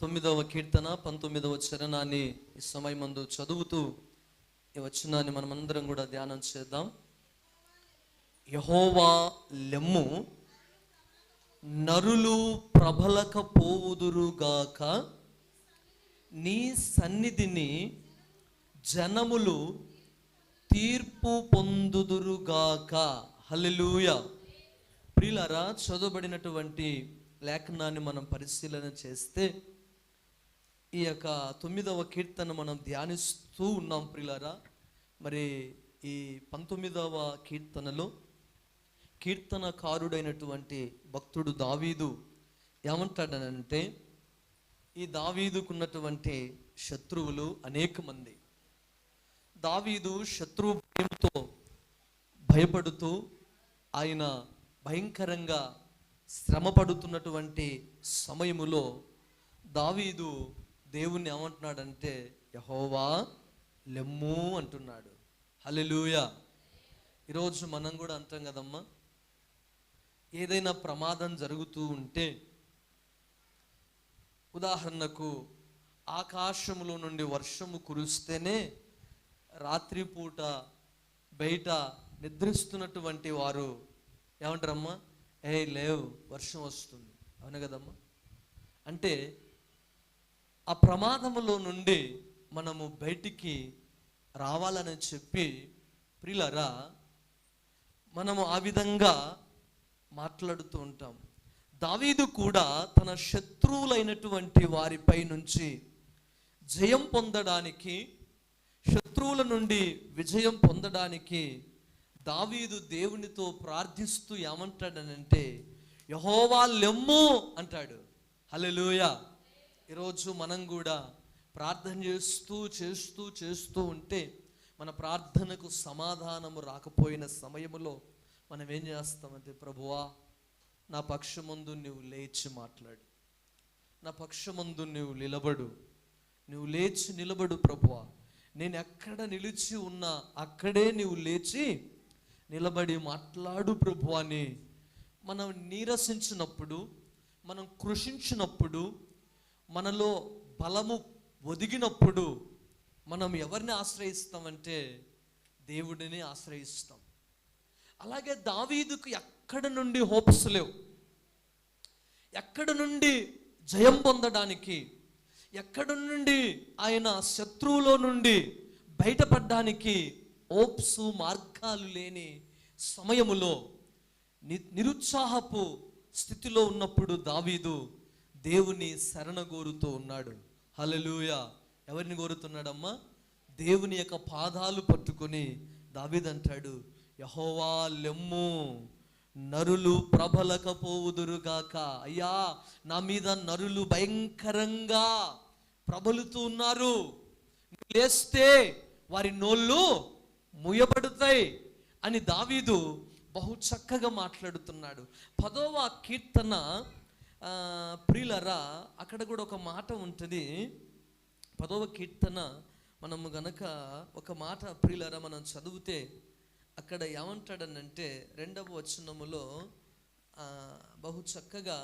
తొమ్మిదవ కీర్తన పంతొమ్మిదవ చరణాన్ని ఈ సమయమందు చదువుతూ ఈ వచనాన్ని మనమందరం కూడా ధ్యానం చేద్దాం. యహోవా లెమ్ము నరులు ప్రబలక పోవుదురుగాక నీ సన్నిధిని జనములు తీర్పు పొందుదురుగాక. హలెలూయ ప్రియులారా చదవబడినటువంటి లేఖనాన్ని మనం పరిశీలన చేస్తే ఈ యొక్క తొమ్మిదవ కీర్తన మనం ధ్యానిస్తూ ఉన్నాం ప్రిలారా మరి ఈ పంతొమ్మిదవ కీర్తనలో కీర్తనకారుడైనటువంటి భక్తుడు దావీదు ఏమంటాడనంటే ఈ దావీదుకున్నటువంటి శత్రువులు అనేక మంది. దావీదు శత్రువు భయంతో భయపడుతూ ఆయన భయంకరంగా శ్రమపడుతున్నటువంటి సమయములో దావీదు దేవుణ్ణి ఏమంటున్నాడంటే యహోవా లెమ్ము అంటున్నాడు. హలెలూయ ఈరోజు మనం కూడా అంటాం కదమ్మా ఏదైనా ప్రమాదం జరుగుతూ ఉంటే ఉదాహరణకు ఆకాశములో నుండి వర్షము కురిస్తేనే రాత్రిపూట బయట నిద్రిస్తున్నటువంటి వారు ఏమంటారమ్మా ఏ లేవు వర్షం వస్తుంది. అవును కదమ్మా? అంటే ఆ ప్రమాదములో నుండి మనము బయటికి రావాలని చెప్పి ప్రిలరా మనము ఆ విధంగా మాట్లాడుతూ ఉంటాం. దావీదు కూడా తన శత్రువులైనటువంటి వారిపై నుంచి జయం పొందడానికి శత్రువుల నుండి విజయం పొందడానికి దావీదు దేవునితో ప్రార్థిస్తూ ఏమంటాడనంటే యహోవా లెమ్ము అంటాడు. హల్లెలూయా. ఈరోజు మనం కూడా ప్రార్థన చేస్తూ చేస్తూ చేస్తూ ఉంటే మన ప్రార్థనకు సమాధానము రాకపోయిన సమయములో మనం ఏం చేస్తామంటే ప్రభువా నా పక్షమందు నువ్వు లేచి మాట్లాడు. నా పక్షమందు నువ్వు నిలబడు. నువ్వు లేచి నిలబడు ప్రభువా. నేను ఎక్కడ నిలిచి ఉన్నా అక్కడే నువ్వు లేచి నిలబడి మాట్లాడు ప్రభు అని మనం నీరసించినప్పుడు మనం కృషించినప్పుడు మనలో బలము ఒదిగినప్పుడు మనం ఎవరిని ఆశ్రయిస్తామంటే దేవుడిని ఆశ్రయిస్తాం. అలాగే దావీదుకు ఎక్కడ నుండి హోప్స్ లేవు. ఎక్కడ నుండి జయం పొందడానికి ఎక్కడ నుండి ఆయన శత్రువులో నుండి బయటపడడానికి ఓప్స్ మార్గాలు లేని సమయములో ని నిరుత్సాహపు స్థితిలో ఉన్నప్పుడు దావీదు దేవుని శరణగోరుతూ ఉన్నాడు. హలలుయ ఎవరిని కోరుతున్నాడమ్మా దేవుని యొక్క పాదాలు పట్టుకొని దావిదంటాడు యహోవా లెమ్ము నరులు ప్రబలకపోవుదురుగాక. అయ్యా నా మీద నరులు భయంకరంగా ప్రబలుతూ ఉన్నారు. లేస్తే వారి నోళ్ళు ముయబడతాయి అని దావీదు బహు చక్కగా మాట్లాడుతున్నాడు. పదవ కీర్తన ప్రియులరా అక్కడ కూడా ఒక మాట ఉంటుంది. పదవ కీర్తన మనము గనక ఒక మాట ప్రియులరా మనం చదివితే అక్కడ ఏమంటాడనంటే రెండవ వచనములో బహు చక్కగా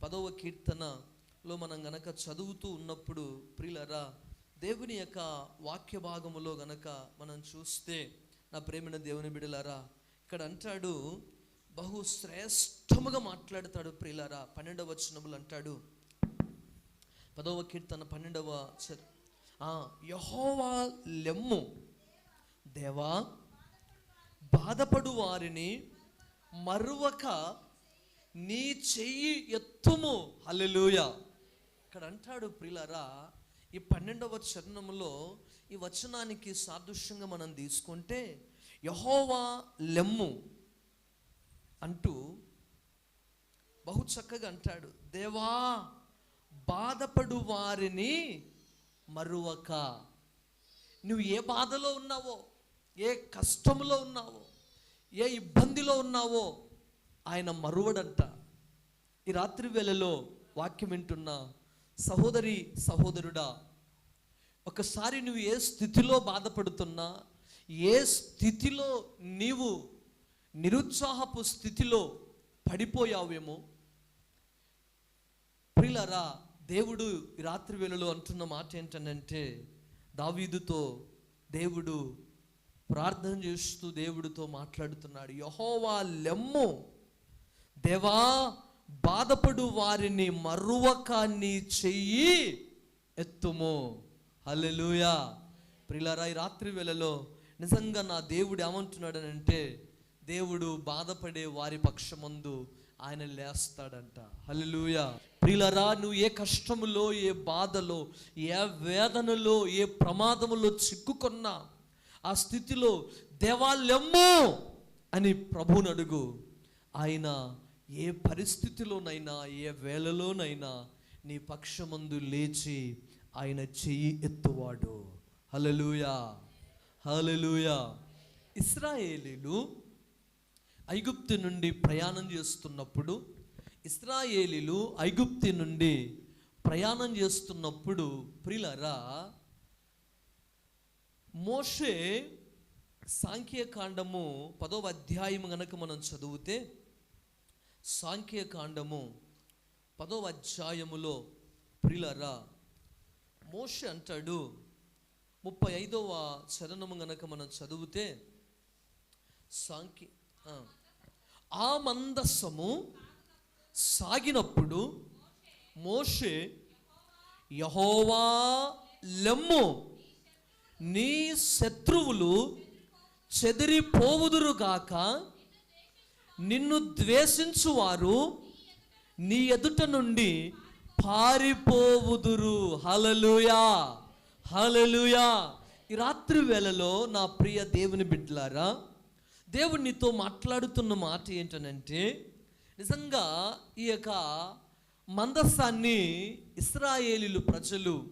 పదవ కీర్తనలో మనం గనక చదువుతూ ఉన్నప్పుడు ప్రియులరా దేవుని యొక్క వాక్య భాగములో గనక మనం చూస్తే నా ప్రేమిన దేవుని బిడలారా ఇక్కడ అంటాడు బహు శ్రేష్టముగా మాట్లాడతాడు ప్రియులారా. పన్నెండవ వచనములు అంటాడు. పదవ కీర్తన పన్నెండవ ఆ, యహోవా లెమ్ము. దేవా బాధపడు వారిని మరువక నీ చెయ్యి ఎత్తుము. హల్లెలూయా. ఇక్కడ అంటాడు ప్రిలరా ఈ పన్నెండవ చరణంలో ఈ వచనానికి సాదృశ్యంగా మనం తీసుకుంటే యహోవా లెమ్ము. అంటూ బహు చక్కగా అంటాడు దేవా బాధపడు వారిని మరువక. నువ్వు ఏ బాధలో ఉన్నావో ఏ కష్టంలో ఉన్నావో ఏ ఇబ్బందిలో ఉన్నావో ఆయన మరువడంట. ఈ రాత్రి వేళలో వాక్యం వింటున్న సహోదరి సహోదరుడా ఒకసారి నువ్వు ఏ స్థితిలో బాధపడుతున్నా ఏ స్థితిలో నీవు నిరుత్సాహపు స్థితిలో పడిపోయావేమో. ప్రిలరా దేవుడు ఈ రాత్రి వేళలో అంటున్న మాట ఏంటనంటే దావీదుతో దేవుడు ప్రార్థన చేస్తూ దేవుడితో మాట్లాడుతున్నాడు. యహోవా లెమ్ము. దేవా బాధపడు వారిని మరువకాన్ని చెయ్యి ఎత్తుము. హల్లెలూయా. ప్రిలరా ఈ రాత్రి వేళలో నిజంగా నా దేవుడు ఏమంటున్నాడనంటే దేవుడు బాధపడే వారి పక్షమందు ఆయన లేస్తాడంట. హలలుయ ప్రిలరా నువ్వు ఏ కష్టములో ఏ బాధలో ఏ వేదనలో ఏ ప్రమాదములో చిక్కుకున్నా ఆ స్థితిలో దేవాలెమ్ము అని ప్రభువుని అడుగు. ఆయన ఏ పరిస్థితిలోనైనా ఏ వేళలోనైనా నీ పక్షమందు లేచి ఆయన చెయ్యి ఎత్తువాడు. హలలుయా హలలుయా ఇస్రాయేలీలు ఐగుప్తు నుండి ప్రయాణం చేస్తున్నప్పుడు ఇస్రాయేలీలు ఐగుప్తి నుండి ప్రయాణం చేస్తున్నప్పుడు ప్రిలరా మోషే సాంఖ్యకాండము పదవ అధ్యాయం గనక మనం చదివితే సాంఖ్యకాండము పదవ అధ్యాయములో ప్రిలరా మోషే అంటాడు ముప్పై ఐదవ చరణము గనక మనం చదివితే సాంఖ్య ఆ. మందస్సము సాగినప్పుడు మోషే యహోవా లెమ్ము నీ శత్రువులు చెదిరిపోవుదురుగాక నిన్ను ద్వేషించువారు నీ ఎదుట నుండి పారిపోవుదురు హలలుయా హలలుయా ఈ రాత్రి వేళలో నా ప్రియ దేవుని బిడ్డలారా దేవుడు నీతో మాట్లాడుతున్న మాట ఏంటనంటే నిజంగా ఈ యొక్క మందస్సాన్ని ఇస్రాయేలీలు ప్రజలు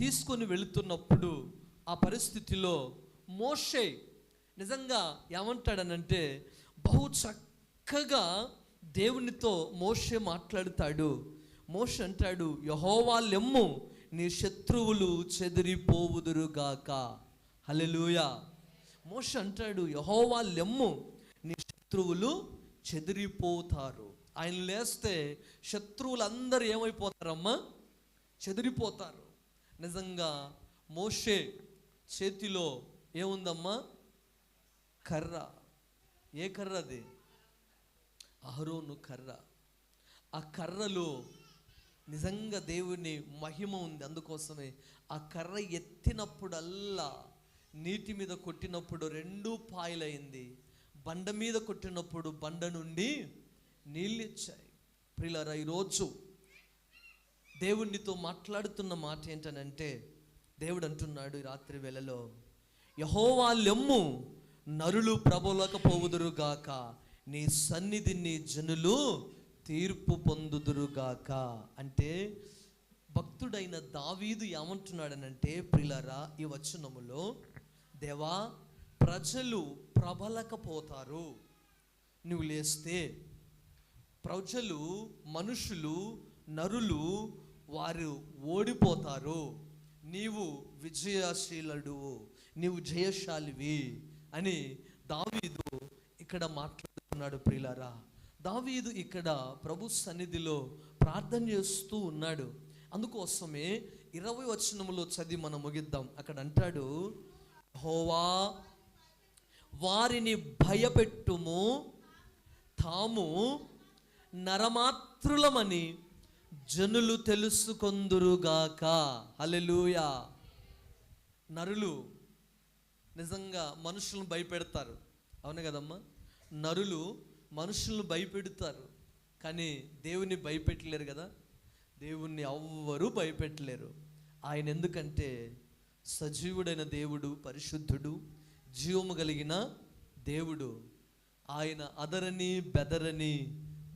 తీసుకొని వెళుతున్నప్పుడు ఆ పరిస్థితిలో మోషే నిజంగా ఏమంటాడనంటే బహు చక్కగా దేవునితో మోషే మాట్లాడుతాడు. మోషే అంటాడు యహోవాళ్ళెమ్ము నీ శత్రువులు చెదిరిపోవుదురుగాక. హలెలుయా మోష అంటాడు యహోవా లెమ్ము నీ శత్రువులు చెదిరిపోతారు. ఆయన లేస్తే శత్రువులందరూ ఏమైపోతారమ్మా? చెదిరిపోతారు. నిజంగా మోషే చేతిలో ఏముందమ్మా? కర్ర. ఏ కర్ర అది? అహరోను కర్ర. ఆ కర్రలో నిజంగా దేవుని మహిమ ఉంది. అందుకోసమే ఆ కర్ర ఎత్తినప్పుడల్లా నీటి మీద కొట్టినప్పుడు రెండు పాయలైంది. బండ మీద కొట్టినప్పుడు బండ నుండి నీళ్ళు ఇచ్చాయి ప్రిలరా ఈరోజు దేవుణ్ణితో మాట్లాడుతున్న మాట ఏంటనంటే దేవుడు అంటున్నాడు ఈ రాత్రి వేళలో యహోవా లెమ్ము నరులు ప్రబోలకపోవుదురుగాక నీ సన్నిధిని జనులు తీర్పు పొందుదురుగాక. అంటే భక్తుడైన దావీదు ఏమంటున్నాడనంటే ప్రిలరా ఈ వచనములో దేవా ప్రజలు ప్రబలకపోతారు. నువ్వు లేస్తే ప్రజలు మనుషులు నరులు వారు ఓడిపోతారు. నీవు విజయశీలుడు నీవు జయశాలివి అని దావీదు ఇక్కడ మాట్లాడుతున్నాడు ప్రియులారా. దావీదు ఇక్కడ ప్రభు సన్నిధిలో ప్రార్థన చేస్తూ ఉన్నాడు. అందుకోసమే ఇరవై వచనములో చదివి మనం ముగిద్దాం. అక్కడ అంటాడు హోవా వారిని భయపెట్టుము తాము నరమాత్రులమని జనులు తెలుసుకొందురుగాక. హల్లెలూయా. నరులు నిజంగా మనుషులను భయపెడతారు. అవును కదమ్మా? నరులు మనుషులను భయపెడతారు. కానీ దేవుని భయపెట్టలేరు కదా? దేవుణ్ణి ఎవ్వరూ భయపెట్టలేరు. ఆయన ఎందుకంటే సజీవుడైన దేవుడు పరిశుద్ధుడు జీవము కలిగిన దేవుడు. ఆయన అదరని బెదరని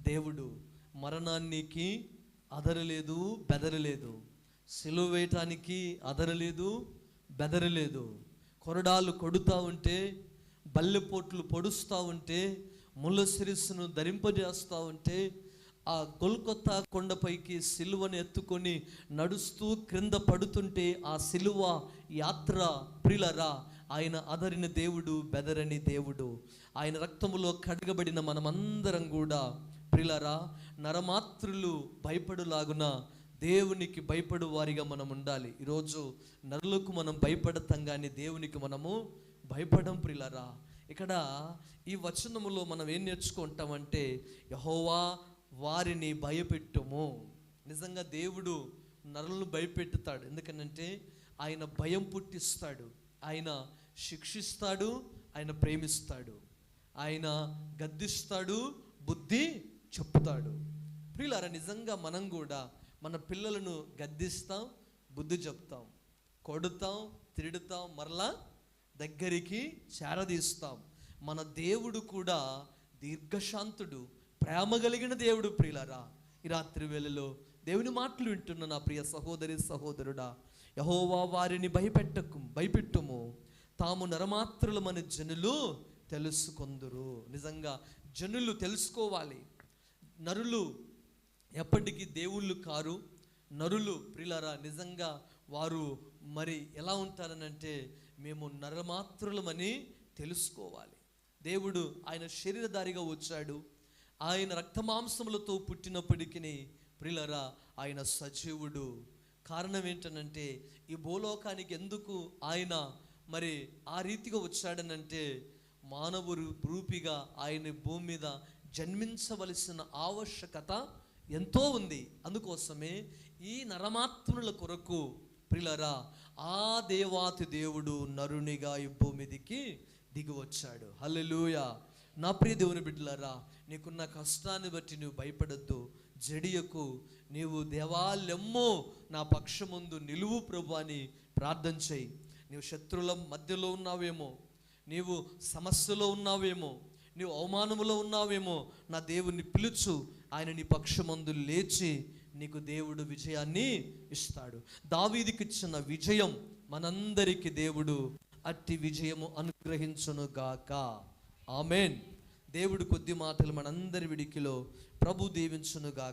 దేవుడు. మరణానికి అదరలేదు బెదరలేదు. సిలువ వేయటానికి అదరలేదు బెదరలేదు. కొరడాలు కొడుతూ ఉంటే బల్లెపోట్లు పొడుస్తూ ఉంటే ముళ్ళ శిరస్సును ధరింపజేస్తూ ఉంటే ఆ గొల్కొత్తా కొండపైకి సిలువను ఎత్తుకొని నడుస్తూ క్రింద పడుతుంటే ఆ సిలువ యాత్ర ప్రిలరా. ఆయన అదరిన దేవుడు బెదరని దేవుడు. ఆయన రక్తములో కడగబడిన మనమందరం కూడా ప్రిలరా నరమాత్రులు భయపడులాగున దేవునికి భయపడు వారిగా మనం ఉండాలి. ఈరోజు నరులకు మనం భయపడతాం కానీ దేవునికి మనము భయపడం ప్రిలరా. ఇక్కడ ఈ వచనములో మనం ఏం నేర్చుకుంటామంటే యహోవా వారిని భయపెట్టుము. నిజంగా దేవుడు నరులను భయపెట్టుతాడు. ఎందుకనంటే ఆయన భయం పుట్టిస్తాడు. ఆయన శిక్షిస్తాడు ఆయన ప్రేమిస్తాడు. ఆయన గద్దిస్తాడు బుద్ధి చెప్తాడు ప్రియులారా నిజంగా మనం కూడా మన పిల్లలను గద్దిస్తాం బుద్ధి చెప్తాం. కొడుతాం తిడుతాం మరలా దగ్గరికి చేరదీస్తాం. మన దేవుడు కూడా దీర్ఘశాంతుడు ప్రేమ కలిగిన దేవుడు ప్రియులరా ఈ రాత్రి వేళలో దేవుని మాటలు వింటున్న నా ప్రియ సహోదరి సహోదరుడా యహోవా వారిని భయపెట్టకు భయపెట్టుము. తాము నరమాత్రులమని జనులు తెలుసుకొందురు. నిజంగా జనులు తెలుసుకోవాలి. నరులు ఎప్పటికీ దేవుళ్ళు కారు. నరులు ప్రిలరా నిజంగా వారు మరి ఎలా ఉంటారనంటే మేము నరమాత్రులమని తెలుసుకోవాలి. దేవుడు ఆయన శరీరధారిగా వచ్చాడు. ఆయన రక్తమాంసములతో పుట్టినప్పటికీ ప్రిలరా ఆయన సజీవుడు. కారణం ఏంటనంటే ఈ భూలోకానికి ఎందుకు ఆయన మరి ఆ రీతిగా వచ్చాడనంటే మానవుడు రూపిగా ఆయన భూమి మీద జన్మించవలసిన ఆవశ్యకత ఎంతో ఉంది. అందుకోసమే ఈ నరమాత్ముల కొరకు ప్రిలరా ఆ దేవాతి దేవుడు నరునిగా ఈ భూమిదికి దిగి వచ్చాడు హల్లెలూయ! నా ప్రియ దేవుని బిడ్డలారా నీకున్న కష్టాన్ని బట్టి నువ్వు భయపడద్దు. జడియకు నీవు దేవాలెమ్మో నా పక్షముందు నిలువు ప్రభు అని ప్రార్థన చేయి. నీవు శత్రుల మధ్యలో ఉన్నావేమో నీవు సమస్యలో ఉన్నావేమో నీవు అవమానములో ఉన్నావేమో నా దేవుణ్ణి పిలుచు. ఆయన నీ పక్షమందు లేచి నీకు దేవుడు విజయాన్ని ఇస్తాడు. దావీదికి ఇచ్చిన విజయం మనందరికీ దేవుడు అట్టి విజయము అనుగ్రహించును గాక ఆమెన్. దేవుడు కొద్ది మాటలు మనందరి విడికిలో ప్రభు దీవించునుగా